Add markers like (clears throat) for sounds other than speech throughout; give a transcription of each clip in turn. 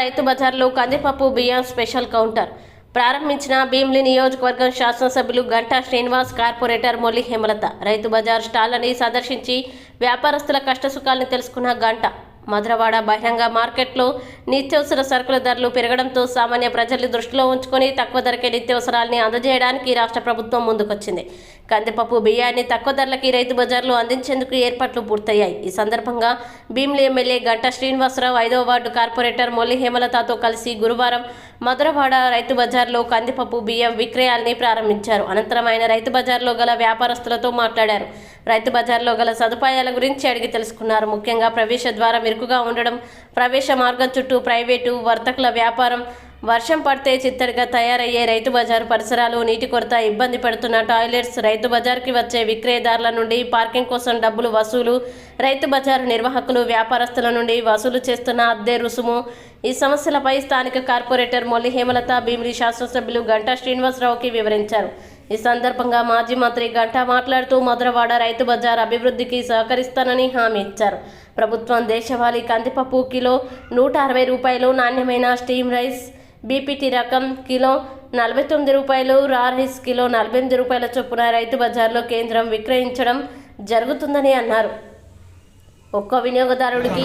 రైతు బజార్లో కందిపప్పు బియ్యం స్పెషల్ కౌంటర్. ప్రారంభించిన భీమ్లి నియోజకవర్గం శాసనసభ్యులు గంటా శ్రీనివాస్ కార్పొరేటర్ మొల్లి హేమలత. రైతు బజార్ స్టాల్ని సందర్శించి వ్యాపారస్తుల కష్టసుఖాలను తెలుసుకున్న గంట. మధురవాడ బహిరంగ మార్కెట్లో నిత్యావసర సరుకుల ధరలు పెరగడంతో సామాన్య ప్రజల్ని దృష్టిలో ఉంచుకొని తక్కువ ధరకే నిత్యవసరాల్ని అందజేయడానికి రాష్ట్ర ప్రభుత్వం ముందుకొచ్చింది. కందిపప్పు బియ్యాన్ని తక్కువ ధరలకి రైతు బజార్లో అందించేందుకు ఏర్పాట్లు పూర్తయ్యాయి. ఈ సందర్భంగా భీమిలి ఎమ్మెల్యే గంటా శ్రీనివాసరావు ఐదవ వార్డు కార్పొరేటర్ మొల్లి హేమలతతో కలిసి గురువారం మధురవాడ రైతు బజార్లో కందిపప్పు బియ్యం విక్రయాల్ని ప్రారంభించారు. అనంతరం ఆయన రైతు బజార్లో గల వ్యాపారస్తులతో మాట్లాడారు. రైతు బజార్లో గల సదుపాయాల గురించి అడిగి తెలుసుకున్నారు. ముఖ్యంగా ప్రవేశ ద్వారం ఇరుకుగా ఉండడం ప్రవేశ మార్గం చుట్టూ ప్రైవేటు వర్తకుల వ్యాపారం వర్షం పడితే చిత్తడిగా తయారయ్యే రైతు బజారు పరిసరాలు నీటి కొరత ఇబ్బంది పెడుతున్న టాయిలెట్స్ రైతు బజార్కి వచ్చే విక్రయదారుల నుండి పార్కింగ్ కోసం డబ్బులు వసూలు రైతు బజారు నిర్వాహకులు వ్యాపారస్తుల నుండి వసూలు చేస్తున్న అద్దె రుసుము. ఈ సమస్యలపై స్థానిక కార్పొరేటర్ మొల్లి హేమలత భీమిలి శాసనసభ్యులు గంటా శ్రీనివాసరావుకి వివరించారు. ఈ సందర్భంగా మాజీ మంత్రి గంటా మాట్లాడుతూ మధురవాడ రైతు బజార్ అభివృద్ధికి సహకరిస్తానని హామీ ఇచ్చారు. ప్రభుత్వం దేశవాళీ కందిపప్పు కిలో నూట అరవై రూపాయలు నాణ్యమైన స్టీమ్ రైస్ బీపీటీ రకం కిలో నలభై తొమ్మిది రూపాయలు రా కిలో నలభై ఎనిమిది రూపాయల చొప్పున రైతు బజార్లో కేంద్రం విక్రయించడం జరుగుతుందని అన్నారు. ఒక్కో వినియోగదారుడికి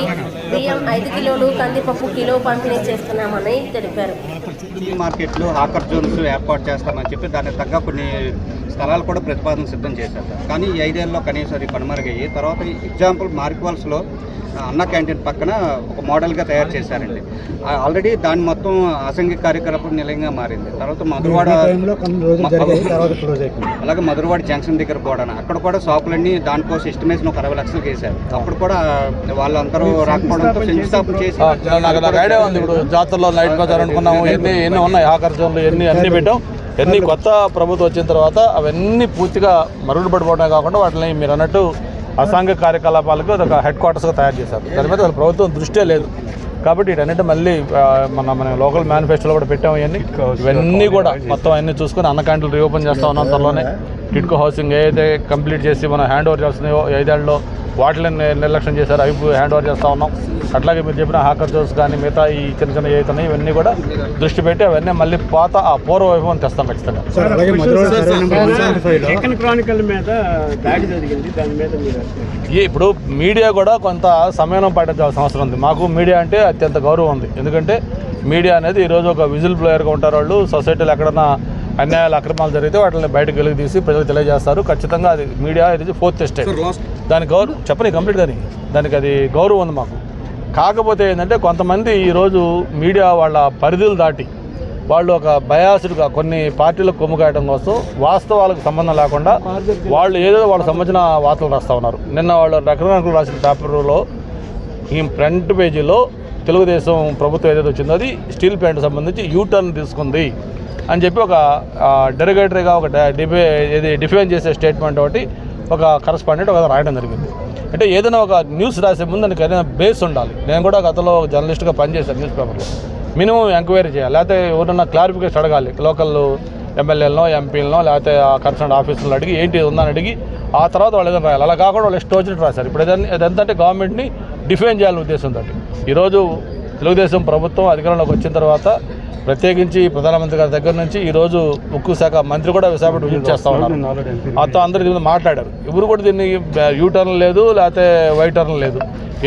బియ్యం ఐదు కిలోలు కందిపప్పు కిలో పంపిణీ చేస్తున్నామని తెలిపారు. మార్కెట్లో హాకర్ జోన్స్ ఏర్పాటు చేస్తామని చెప్పి దానికి తగ్గ కొన్ని స్థలాలు కూడా ప్రతిపాదన సిద్ధం చేశారు. కానీ ఈ ఐదేళ్ళలో కనీసం అది కనుమరుగయ్యి తర్వాత ఎగ్జాంపుల్ మార్క్వాల్స్లో అన్న క్యాంటీన్ పక్కన ఒక మోడల్గా తయారు చేశారండి. ఆ- ఆల్రెడీ దాని మొత్తం అసంఘిక కార్యకలాపం నిలయంగా మారింది. తర్వాత మధురవాడ అలాగే మధురవాడ జంక్షన్ దగ్గర కూడా అక్కడ కూడా షాపులన్నీ దానికోసం ఎస్టిమేషన్ ఒక అరవై లక్షలు వేశారు అప్పుడు కూడా వాళ్ళందరూ రాకపోవడంతో శంకుస్థాపన చేసి ఆ, నాకు నాకు ఐడియా ఉంది ఇప్పుడు. జాతరలో నైట్ బజార్ అనుకున్నాము. ఎన్ని ఎన్ని ఉన్నాయి? ఆఖరి జోన్లు ఎన్ని అన్ని పెట్టాం? ఎన్ని కొత్త ప్రభుత్వం వచ్చిన తర్వాత అవన్నీ పూర్తిగా మరుగుడు పడిపోవడమే కాకుండా వాటిని మీరు అన్నట్టు అసాంఘిక కార్యకలాపాలకు ఒక హెడ్ క్వార్టర్స్గా తయారు చేశారు. దాని మీద ప్రభుత్వం దృష్టే లేదు. కాబట్టి వీటన్నిటి మళ్ళీ మన మన లోకల్ మేనిఫెస్టోలో కూడా పెట్టాము ఇవన్నీ. ఇవన్నీ కూడా మొత్తం అన్ని చూసుకొని అన్న క్యాంటీన్లు రీఓపెన్ చేస్తా ఉన్నాం త్వరలోనే టిడ్కో హౌసింగ్ ఏదైతే కంప్లీట్ చేసి మనం హ్యాండ్ ఓవర్ చేస్తున్నాయో ఐదేళ్ళలో వాటిని నిర్లక్ష్యం చేశారు. అవి హ్యాండ్ ఓవర్ చేస్తూ ఉన్నాం. అట్లాగే మీరు చెప్పిన హాకర్ జోన్స్ కానీ మిగతా ఈ చిన్న చిన్న ఏవైతే ఉన్నాయో ఇవన్నీ కూడా దృష్టి పెట్టి అవన్నీ మళ్ళీ పాత ఆ పూర్వ వైభవం తెస్తాం ఖచ్చితంగా. ఇప్పుడు మీడియా కూడా కొంత సమయం పాటించాల్సిన అవసరం ఉంది. మాకు మీడియా అంటే అత్యంత గౌరవం ఉంది. ఎందుకంటే మీడియా అనేది ఈరోజు ఒక విజిల్ ప్లేయర్గా ఉంటారు వాళ్ళు. సొసైటీలో ఎక్కడన్నా అన్యాయాలు అక్రమాలు జరిగితే వాటిని బయటకు వెలుగు తీసి ప్రజలకు తెలియజేస్తారు. ఖచ్చితంగా అది మీడియా ఇది ఫోర్త్ స్టేట్ దానికి గౌరవం చెప్పని కంప్లీట్ కానీ దానికి అది గౌరవం ఉంది మాకు. కాకపోతే ఏంటంటే కొంతమంది ఈరోజు మీడియా వాళ్ళ పరిధులు దాటి వాళ్ళు ఒక బయాసుడుగా కొన్ని పార్టీలకు కొమ్ము కాయడం కోసం వాస్తవాలకు సంబంధం లేకుండా వాళ్ళు ఏదో వాళ్ళకి సంబంధించిన వార్తలు రాస్తూ ఉన్నారు. నిన్న వాళ్ళు రకరకాల రాసిన పేపర్లో ఈ ఫ్రంట్ పేజీలో తెలుగుదేశం ప్రభుత్వం ఏదైతే వచ్చిందో అది స్టీల్ ప్లాంట్ సంబంధించి యూటర్న్ తీసుకుంది అని చెప్పి ఒక డెరిగేటరీగా ఒక డిఫే ఇది డిఫైన్ చేసే స్టేట్మెంట్ ఒకటి ఒక కరస్పాండెంట్ ఒక రాయడం జరిగింది. అంటే ఏదైనా ఒక న్యూస్ రాసే ముందు దానికి ఏదైనా బేస్ ఉండాలి. నేను కూడా గతంలో జర్నలిస్ట్గా పనిచేశాను న్యూస్ పేపర్లో. మినిమం ఎంక్వైరీ చేయాలి. లేకపోతే ఎవరన్నా క్లారిఫికేషన్ అడగాలి. లోకల్ ఎమ్మెల్యేలనో ఎంపీలనో లేకపోతే ఆ కన్సర్న్ ఆఫీసులను అడిగి ఏంటి ఉందని అడిగి ఆ తర్వాత వాళ్ళు ఏదైనా రాయాలి. అలా కాకుండా వాళ్ళు ఇష్టం వచ్చినట్టు రాశారు. ఇప్పుడు ఏదైనా ఇదంతా గవర్నమెంట్ని డిఫైన్ చేయాలనే ఉద్దేశంతో ఈరోజు తెలుగుదేశం ప్రభుత్వం అధికారంలోకి వచ్చిన తర్వాత ప్రత్యేకించి ప్రధానమంత్రి గారి దగ్గర నుంచి ఈరోజు ఉక్కు శాఖ మంత్రి కూడా విశాఖపట్నం విజిట్ చేస్తూ ఉన్నారు. మొత్తం అందరూ దీని మాట్లాడారు. ఎవరు కూడా దీన్ని యూ టర్న్ లేదు లేకపోతే వై టర్న్ లేదు.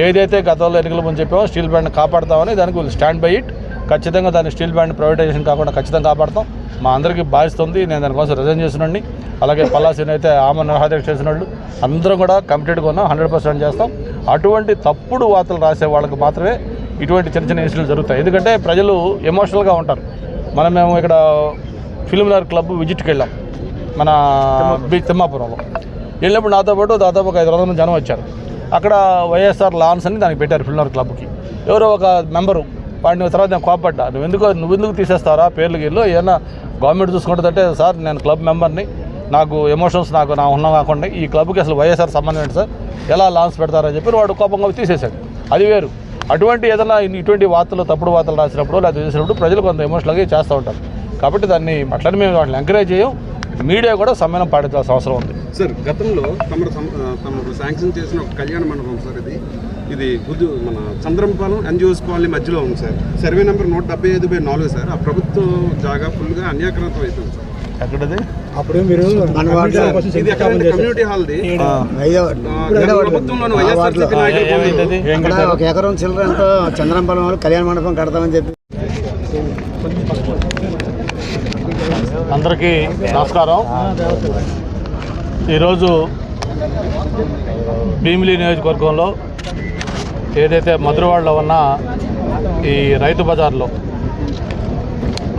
ఏదైతే గతంలో ఎన్నికల ముందు చెప్పామో స్టీల్ ప్లాంట్ కాపాడుతామని దానికి వీళ్ళు స్టాండ్ బై ఇట్ ఖచ్చితంగా దాన్ని స్టీల్ ప్లాంట్ ప్రైవేటైజేషన్ కాకుండా ఖచ్చితంగా కాపాడతాం. మా అందరికీ బాధిస్తుంది. నేను దానికోసం రిజైన్ చేసినండి అలాగే పల్లాసీని అయితే ఆమె నిరాదీక్ష చేసిన వాళ్ళు అందరం కూడా కంప్లీట్గా ఉన్నాం. హండ్రెడ్ పర్సెంట్ చేస్తాం. అటువంటి తప్పుడు వార్తలు రాసే వాళ్ళకి మాత్రమే ఇటువంటి చిన్న చిన్న ఇన్సిడెంట్లు జరుగుతాయి. ఎందుకంటే ప్రజలు ఎమోషనల్గా ఉంటారు. మనం మేము ఇక్కడ ఫిల్మ్నగర్ క్లబ్ విజిట్కి వెళ్ళాం. మన బి- తిమ్మాపురంలో. వెళ్ళినప్పుడు నాతో పాటు దాదాపు ఒక ఐదు వందల మంది జనం వచ్చారు. అక్కడ వైఎస్ఆర్ లాన్స్ అని దానికి పెట్టారు ఫిల్మ్నగర్ క్లబ్కి. ఎవరో ఒక మెంబరు వాడిని తర్వాత నేను కోపడ్డా నువ్వు ఎందుకు నువ్వు ఎందుకు తీసేస్తారా పేర్లు గీళ్ళు ఏమన్నా గవర్నమెంట్ చూసుకుంటుందంటే సార్ నేను క్లబ్ మెంబర్ని నాకు ఎమోషన్స్ నాకు నా ఉన్నా కాకుండా ఈ క్లబ్కి అసలు వైఎస్ఆర్ సంబంధం ఏంటి సార్? ఎలా లాన్స్ పెడతారని చెప్పి వాడు కోపంగా తీసేశాడు. అది వేరు. అటువంటి ఏదైనా ఇటువంటి వార్తలు తప్పుడు వార్తలు రాసినప్పుడు లేదా చేసినప్పుడు ప్రజలు కొంత ఎమోషనల్గా చేస్తూ ఉంటారు. కాబట్టి దాన్ని అట్లనే మేము వాటిని ఎంకరేజ్ చేయం. మీడియా కూడా సమయం పాటించాల్సిన అవసరం ఉంది. సార్ గతంలో తమరు తమరు శాంక్షన్ చేసిన ఒక కళ్యాణ మండపం సార్ ఇది. ఇది బుద్ధు మన చంద్రంపాలెం ఎన్జిఓస్ కాలనీ మధ్యలో ఉంది సార్. సర్వే నెంబర్ నూట డెబ్బై ఐదు బై నాలుగు సార్. ఆ ప్రభుత్వ జాగా ఫుల్గా అన్యాక్రాంతం అవుతుంది సార్. ఎక్కడది? అప్పుడు మీరు ఒక ఎకరం చిల్లరంతో చంద్రంపాలెం వాళ్ళు కళ్యాణ మండపం కడతామని చెప్పి. అందరికీ నమస్కారం. ఈరోజు భీమిలి నియోజకవర్గంలో ఏదైతే మధురవాడలో ఉన్న ఈ రైతు బజార్లో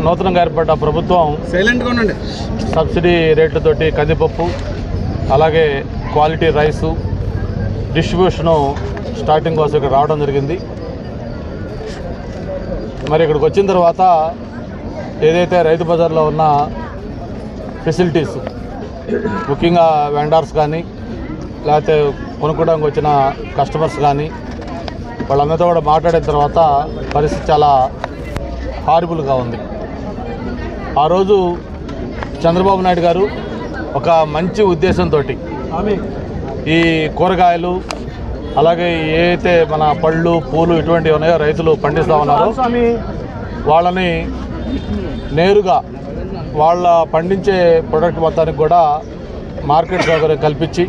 నూతనంగా ఏర్పడ్డ ప్రభుత్వం సబ్సిడీ రేట్లతోటి కందిపప్పు అలాగే క్వాలిటీ రైసు డిస్ట్రిబ్యూషను స్టార్టింగ్ కోసం ఇక్కడ రావడం జరిగింది. మరి ఇక్కడికి వచ్చిన తర్వాత ఏదైతే రైతు బజార్లో ఉన్న ఫెసిలిటీస్ ముఖ్యంగా వెండర్స్ కానీ లేకపోతే కొనుక్కోవడానికి వచ్చిన కస్టమర్స్ కానీ వాళ్ళందరితో కూడా మాట్లాడిన తర్వాత పరిస్థితి చాలా హారిబుల్గా ఉంది. ఆ రోజు చంద్రబాబు నాయుడు గారు ఒక మంచి ఉద్దేశంతో ఈ కూరగాయలు అలాగే ఏదైతే మన పళ్ళు పూలు ఇటువంటివి ఉన్నాయో రైతులు పండిస్తూ ఉన్నారో వాళ్ళని నేరుగా వాళ్ళ పండించే ప్రొడక్ట్ మొత్తానికి కూడా మార్కెట్ సౌకర్యం కల్పించి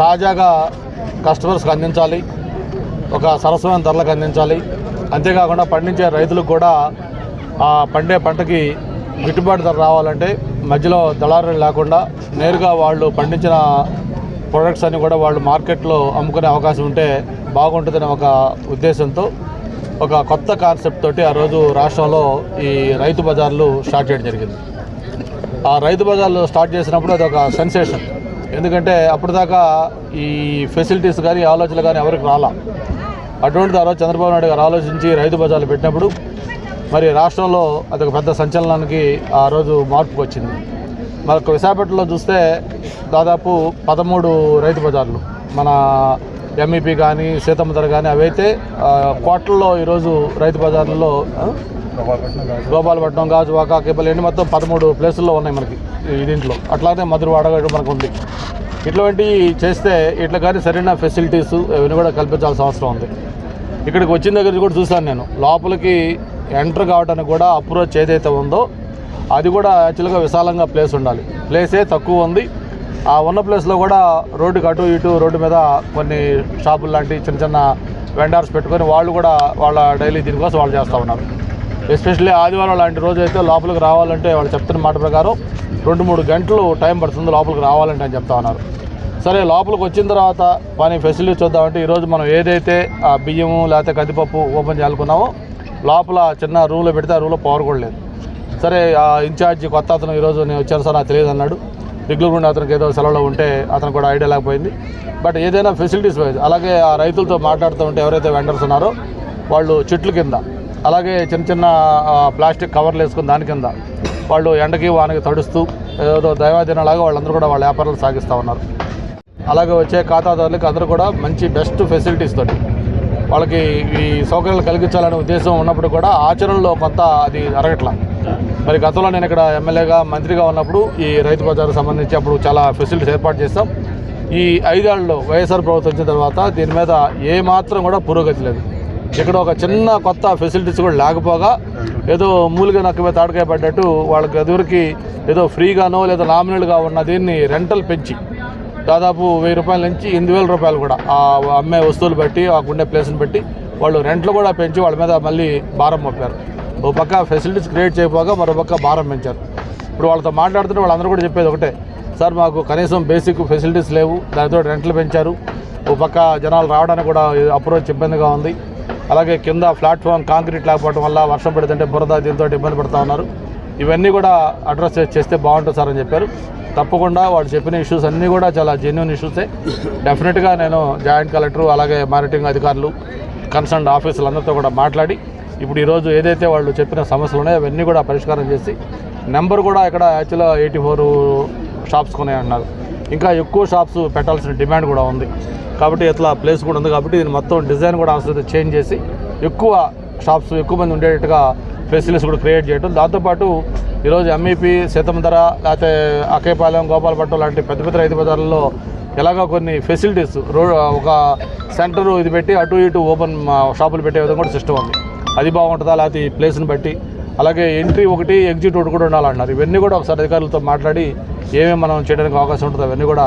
తాజాగా కస్టమర్స్కి అందించాలి. ఒక సరసమైన ధరలకు అందించాలి. అంతేకాకుండా పండించే రైతులకు కూడా ఆ పండే పంటకి గిట్టుబాటు ధర రావాలంటే మధ్యలో దళారులు లేకుండా నేరుగా వాళ్ళు పండించిన ప్రొడక్ట్స్ అన్ని కూడా వాళ్ళు మార్కెట్లో అమ్ముకునే అవకాశం ఉంటే బాగుంటుందనే ఒక ఉద్దేశంతో ఒక కొత్త కాన్సెప్ట్ తోటి ఆ రోజు రాష్ట్రంలో ఈ రైతు బజార్లు స్టార్ట్ చేయడం జరిగింది. ఆ రైతు బజార్లు స్టార్ట్ చేసినప్పుడు అది ఒక సెన్సేషన్. ఎందుకంటే అప్పటిదాకా ఈ ఫెసిలిటీస్ కానీ ఆలోచనలు కానీ ఎవరికి రాలా. అటువంటిది ఆ రోజు చంద్రబాబు నాయుడు గారు ఆలోచించి రైతు బజార్లు పెట్టినప్పుడు మరి రాష్ట్రంలో అదొక పెద్ద సంచలనానికి ఆ రోజు మార్పుకు వచ్చింది. మనకు విశాఖపట్నంలో చూస్తే దాదాపు పదమూడు రైతు బజార్లు మన ఎంఈపీ కానీ సీతమ్మధర కానీ అవైతే ఆ, కోట్లలో ఈరోజు రైతు బజార్లలో గోపాలపట్నం గాజువాక కేబుల్ మొత్తం పదమూడు ప్లేసుల్లో ఉన్నాయి మనకి ఈ దీంట్లో. అట్లాగే మధురవాడ మనకు ఉంది. ఇట్లాంటివి చేస్తే ఇట్లా కానీ సరైన ఫెసిలిటీస్ ఇవన్నీ కూడా కల్పించాల్సిన అవసరం ఉంది. ఇక్కడికి వచ్చిన దగ్గర కూడా చూశాను నేను. లోపలికి ఎంటర్ కావడానికి కూడా అప్రోచ్ ఏదైతే ఉందో అది కూడా యాక్చువల్గా విశాలంగా ప్లేస్ ఉండాలి. ప్లేసే తక్కువ ఉంది. ఆ ఉన్న ప్లేస్లో కూడా రోడ్డుకి అటు ఇటు రోడ్డు మీద కొన్ని షాపులు లాంటి చిన్న చిన్న వెండర్స్ పెట్టుకొని వాళ్ళు కూడా వాళ్ళ డైలీ దీనికోసం వాళ్ళు చేస్తూ ఉన్నారు. ఎస్పెషల్లీ ఆదివారం లాంటి రోజు అయితే లోపలికి రావాలంటే వాళ్ళు చెప్తున్న మాట ప్రకారం రెండు మూడు గంటలు టైం పడుతుంది లోపలికి రావాలంటే అని చెప్తా ఉన్నారు. సరే లోపలికి వచ్చిన తర్వాత పని ఫెసిలిటీ చూద్దామంటే ఈరోజు మనం ఏదైతే ఆ బియ్యము లేకపోతే కందిపప్పు ఓపెన్ చేయాలనుకున్నామో లోపల చిన్న రూమ్లో పెడితే ఆ రూమ్లో పవర్ కూడా లేదు. సరే ఆ ఇన్ఛార్జి కొత్త అతను ఈరోజు నేను వచ్చాను సార్ నాకు తెలియదు అన్నాడు. దిగులుగుండి అతనికి ఏదో సెలవులో ఉంటే అతను కూడా ఐడియా లేకపోయింది. బట్ ఏదైనా ఫెసిలిటీస్ వైజ్ అలాగే ఆ రైతులతో మాట్లాడుతూ ఉంటే ఎవరైతే వెండర్స్ ఉన్నారో వాళ్ళు చెట్ల కింద అలాగే చిన్న చిన్న ప్లాస్టిక్ కవర్లు వేసుకుని దాని కింద వాళ్ళు ఎండకి వానకి తడుస్తూ ఏదో దైవాధీనలాగా వాళ్ళందరూ కూడా వాళ్ళ వ్యాపారాలు సాగిస్తూ ఉన్నారు. అలాగే వచ్చే ఖాతాదారులకు అందరూ కూడా మంచి బెస్ట్ ఫెసిలిటీస్ తోటి వాళ్ళకి ఈ సౌకర్యాలు కలిగించాలనే ఉద్దేశం ఉన్నప్పుడు కూడా ఆచరణలో కొంత అది అరగట్ల మరి గతంలో నేను ఇక్కడ ఎమ్మెల్యేగా మంత్రిగా ఉన్నప్పుడు ఈ రైతు బజార్ సంబంధించి అప్పుడు చాలా ఫెసిలిటీస్ ఏర్పాటు చేస్తాం ఈ ఐదేళ్ళలో వైఎస్ఆర్ ప్రభుత్వం వచ్చిన తర్వాత దీని మీద ఏ మాత్రం కూడా పురోగతి లేదు. ఇక్కడ ఒక చిన్న కొత్త ఫెసిలిటీస్ కూడా లేకపోగా ఏదో మూలిగా నక్క మీద తాడకాయ పడ్డట్టు వాళ్ళకి ఎదురికి ఏదో ఫ్రీగానో లేదా నామినల్గా ఉన్న దీన్ని రెంటల్ పెంచి దాదాపు వెయ్యి రూపాయల నుంచి ఎనిమిది వేల రూపాయలు కూడా ఆ అమ్మే వస్తువులు బట్టి ఆ ఉండే ప్లేస్ని బట్టి వాళ్ళు రెంట్లు కూడా పెంచి వాళ్ళ మీద మళ్ళీ భారం మోపారు. ఓ పక్క ఫెసిలిటీస్ క్రియేట్ చేయకపోగా మరో పక్క భారం పెంచారు. ఇప్పుడు వాళ్ళతో మాట్లాడుతుంటే వాళ్ళందరూ కూడా చెప్పేది ఒకటే. సార్ మాకు కనీసం బేసిక్ ఫెసిలిటీస్ లేవు దానితో రెంట్లు పెంచారు. ఓ పక్క జనాలు రావడానికి కూడా అప్రోచ్ ఇబ్బందిగా ఉంది. అలాగే కింద ప్లాట్ఫామ్ కాంక్రీట్ లేకపోవడం వల్ల వర్షం పడుతుంటే బురద దీంతో ఇబ్బంది పడుతూ ఉన్నారు. ఇవన్నీ కూడా అడ్రస్ చేస్తే బాగుంటుంది సార్ అని చెప్పారు. తప్పకుండా వాళ్ళు చెప్పిన ఇష్యూస్ అన్నీ కూడా చాలా జెన్యున్ ఇష్యూసే డెఫినెట్గా నేను జాయింట్ కలెక్టర్ అలాగే మారిటింగ్ అధికారులు కన్సర్న్ ఆఫీసులు అందరితో కూడా మాట్లాడి ఇప్పుడు ఈరోజు ఏదైతే వాళ్ళు చెప్పిన సమస్యలు ఉన్నాయో అవన్నీ కూడా పరిష్కారం చేసి నెంబర్ కూడా ఇక్కడ యాక్చువల్గా ఎయిటీ ఫోర్ షాప్స్ కొన్నాయంటున్నారు అన్నారు ఇంకా ఎక్కువ షాప్స్ పెట్టాల్సిన డిమాండ్ కూడా ఉంది. కాబట్టి ఇట్లా ప్లేస్ కూడా ఉంది. కాబట్టి దీన్ని మొత్తం డిజైన్ కూడా అవసరం చేంజ్ చేసి ఎక్కువ షాప్స్ ఎక్కువ మంది ఉండేటట్టుగా ఫెసిలిటీస్ కూడా క్రియేట్ చేయడం దాంతోపాటు ఈరోజు ఎంఈపీ సీతమ్మధర లేకపోతే అకేపాలెం గోపాలపట్నం లాంటి పెద్ద పెద్ద రైతు బజార్లలో ఎలాగో కొన్ని ఫెసిలిటీస్ రోడ్ ఒక సెంటర్ ఇది పెట్టి అటు ఇటు ఓపెన్ షాపులు పెట్టే విధంగా కూడా సిస్టమ్ ఉంది. అది బాగుంటుందా లేకపోతే ఈ ప్లేస్ని బట్టి. అలాగే ఎంట్రీ ఒకటి ఎగ్జిట్ ఒకటి కూడా ఉండాలన్నారు. ఇవన్నీ కూడా ఒకసారి అధికారులతో మాట్లాడి ఏమేమి మనం చేయడానికి అవకాశం ఉంటుందో అవన్నీ కూడా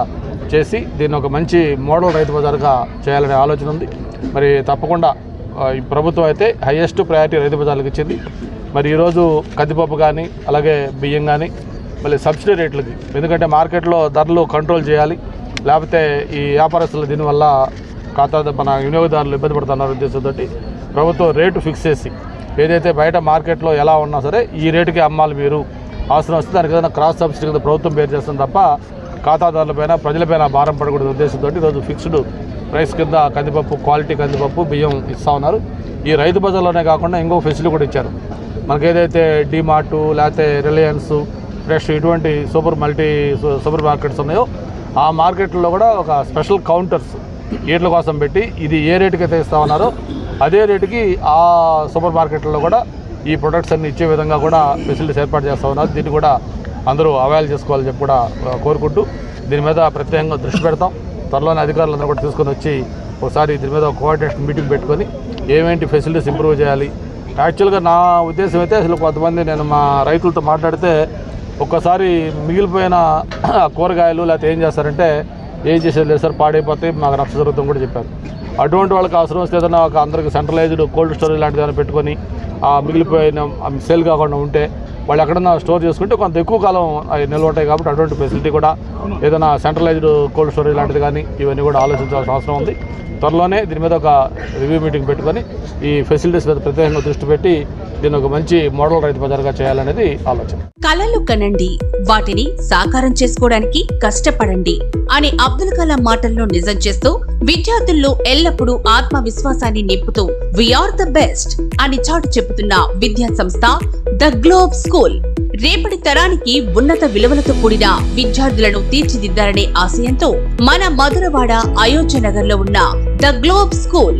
చేసి దీన్ని ఒక మంచి మోడల్ రైతు బజార్గా చేయాలనే ఆలోచన ఉంది. మరి తప్పకుండా ఈ ప్రభుత్వం అయితే హయ్యెస్ట్ ప్రయారిటీ రైతు బజార్లకు ఇచ్చింది. మరి ఈరోజు కందిపప్పు కానీ అలాగే బియ్యం కానీ మళ్ళీ సబ్సిడీ రేట్లకి. ఎందుకంటే మార్కెట్లో ధరలు కంట్రోల్ చేయాలి. లేకపోతే ఈ వ్యాపారస్తులు దీనివల్ల ఖాతా మన వినియోగదారులు ఇబ్బంది పడుతున్నారు ఉద్దేశంతో ప్రభుత్వం రేటు ఫిక్స్ చేసి ఏదైతే బయట మార్కెట్లో ఎలా ఉన్నా సరే ఈ రేటుకి అమ్మాలి మీరు. అవసరం వస్తే దానికి ఏదైనా క్రాస్ సబ్సిడీ కింద ప్రభుత్వం పేరు చేస్తుంది తప్ప ఖాతాదారులపైన ప్రజలపైన భారం పడకూడదు ఉద్దేశంతో ఈరోజు ఫిక్స్డ్ ప్రైస్ కింద కందిపప్పు క్వాలిటీ కందిపప్పు బియ్యం ఇస్తూ ఉన్నారు. ఈ రైతు బజార్లోనే కాకుండా ఇంకో ఫెసిలిటీ కూడా ఇచ్చారు. మనకేదైతే డీమార్టు లేకపోతే రిలయన్స్ ఫ్రెష్ ఇటువంటి సూపర్ మల్టీ సూపర్ మార్కెట్స్ ఉన్నాయో ఆ మార్కెట్లో కూడా ఒక స్పెషల్ కౌంటర్స్ ఏట్ల కోసం పెట్టి ఇది ఏ రేటుకి అయితే ఇస్తా ఉన్నారో అదే రేటుకి ఆ సూపర్ మార్కెట్లో కూడా ఈ ప్రొడక్ట్స్ అన్ని ఇచ్చే విధంగా కూడా ఫెసిలిటీస్ ఏర్పాటు చేస్తూ ఉన్నారు. దీన్ని కూడా అందరూ అవైల్ చేసుకోవాలని చెప్పి కూడా కోరుకుంటూ దీని మీద ప్రత్యేకంగా దృష్టి పెడతాం. త్వరలోనే అధికారులందరూ కూడా తీసుకొని వచ్చి ఒకసారి దీని మీద కోఆర్డినేషన్ మీటింగ్ పెట్టుకొని ఏమేంటి ఫెసిలిటీస్ ఇంప్రూవ్ చేయాలి యాక్చువల్గా నా ఉద్దేశం అయితే అసలు కొంతమంది నేను మా రైతులతో మాట్లాడితే ఒక్కసారి మిగిలిపోయిన (clears throat) కూరగాయలు లేకపోతే ఏం చేస్తారంటే ఏం చేసేది లేదు సార్ పాడైపోతే మాకు నష్ట జరుగుతుంది కూడా చెప్పారు. అటువంటి వాళ్ళకి అవసరం వస్తే ఏదైనా ఒక అందరికి సెంట్రలైజ్డ్ కోల్డ్ స్టోరేజ్ లాంటిది ఏదైనా పెట్టుకొని మిగిలిపోయిన సేల్ కాకుండా ఉంటే వాళ్ళు ఎక్కడన్నా స్టోర్ చేసుకుంటే కొంత ఎక్కువ కాలం అవి నిల్వ ఉంటాయి కాబట్టి అటువంటి ఫెసిలిటీ కూడా ఏదైనా సెంట్రలైజ్డ్ కోల్డ్ స్టోరేజ్ లాంటిది కానీ ఇవన్నీ కూడా ఆలోచించాల్సిన అవసరం ఉంది. త్వరలోనే దీని మీద ఒక రివ్యూ మీటింగ్ పెట్టుకొని ఈ ఫెసిలిటీస్ మీద ప్రత్యేకంగా దృష్టి పెట్టి దీన్ని ఒక మంచి మోడల్ రైతు బజార్గా చేయాలనేది ఆలోచన. కళలు కనండి. వాటిని సాకారం చేసుకోవడానికి కష్టపడండి అని అబ్దుల్ కలాం మాటల్లో నిజం చేస్తూ విద్యార్థుల్లో ఎల్లప్పుడూ ఆత్మవిశ్వాసాన్ని నింపుతూ వీఆర్ ద బెస్ట్ అని చాటు చెబుతున్న విద్యా సంస్థ ద గ్లోబ్ స్కూల్. రేపటి తరానికి ఉన్నత విలువలతో కూడిన విద్యార్థులను తీర్చిదిద్దారనే ఆశయంతో మన మధురవాడ అయోధ్య నగర్లో ఉన్న ద గ్లోబ్ స్కూల్